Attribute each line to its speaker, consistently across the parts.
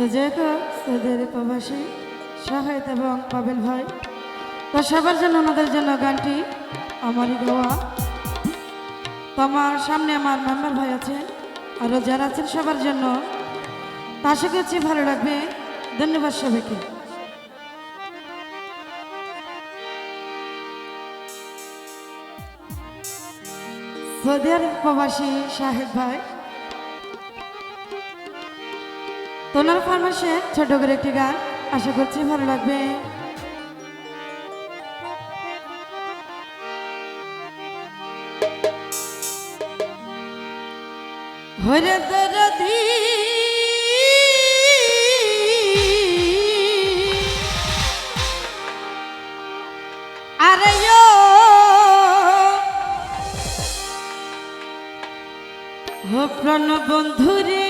Speaker 1: তো যেহেতু সৌদের প্রবাসী শাহেদ এবং পাবেল ভাই। তো সবার জন্য ওনাদের জন্য গানটি আমারই গাওয়া। তো আমার সামনে আমার মেম্বার ভাই আছেন, আরও যারা আছেন সবার জন্য। তা আশা ভালো লাগবে। ধন্যবাদ সবাইকে। সৌদি আরব প্রবাসী শাহেদ ভাই তোনার ফার্মাসে ছোট করে একটি গান আশা করছি ভালো লাগবে। হরে দরদি আরে ও প্রণ বন্ধুরে।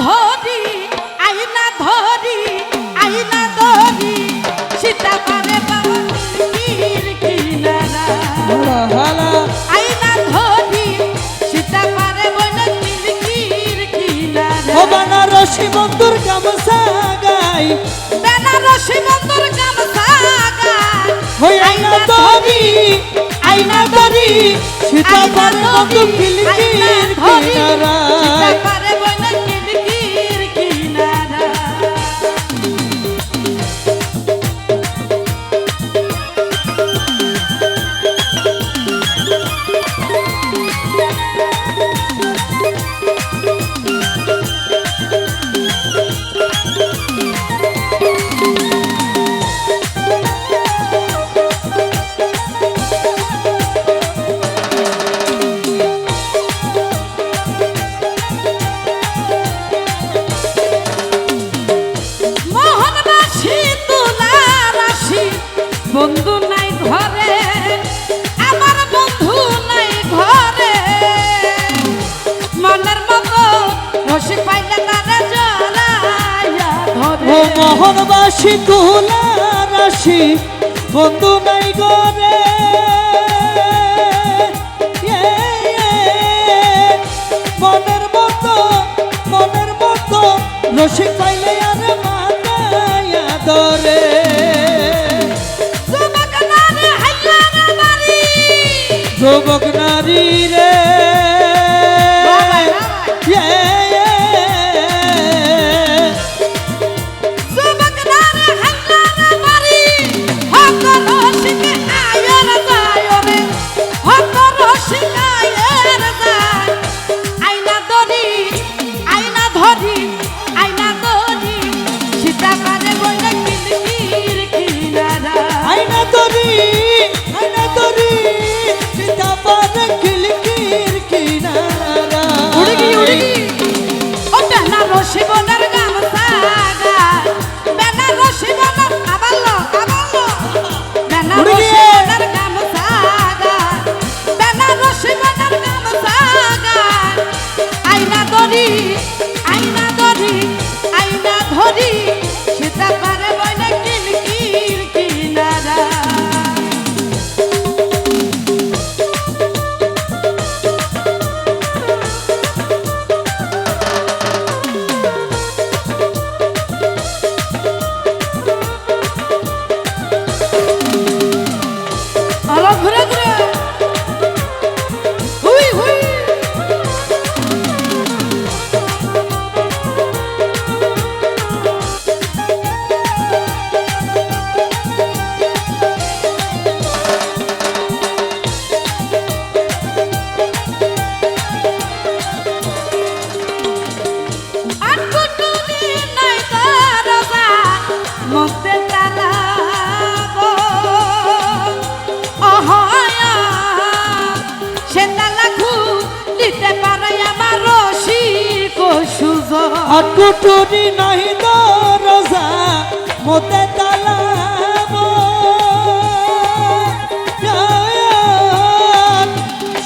Speaker 1: ধরি আইনা ধরি আইনা ধরি সীতা পারে বাবা নীর কিনারা। আইনা ধরি সীতা পারে বইনা নীর কিনারা।
Speaker 2: ও বানারসি বন্ধুর গামছা গাই।
Speaker 1: বেনারসি বন্দর গামছা গায়
Speaker 2: হই আইনা দরি আইনা দরি সীতা পারে বন্ধু কিলকির কিনারা।
Speaker 1: বন্ধু নাই ঘরে, আমার বন্ধু নাই ঘরে। মনের মতো রসিক পাইলে তারা জলাইয়া
Speaker 2: ও
Speaker 1: ধরে
Speaker 2: মোহনবাসী তুলা রাশি বন্ধু নাই গরে
Speaker 1: যুবক নারী বেলা
Speaker 2: আকুটুরি নাহি দরজা মোতে তালাব।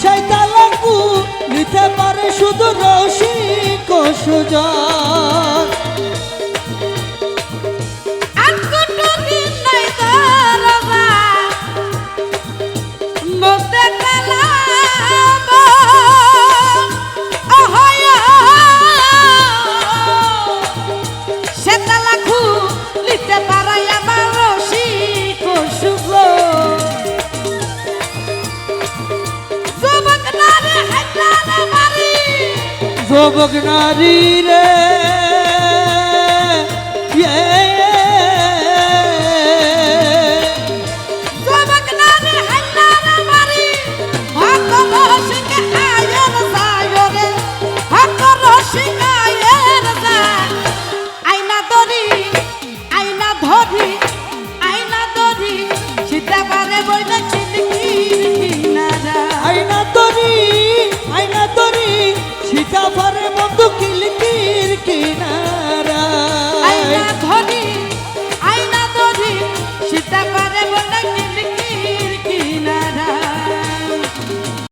Speaker 2: সেই তালাকু নিতে পারে শুধু রসিক সুজন
Speaker 1: মোতে তালাব। যুবক নারী
Speaker 2: রে।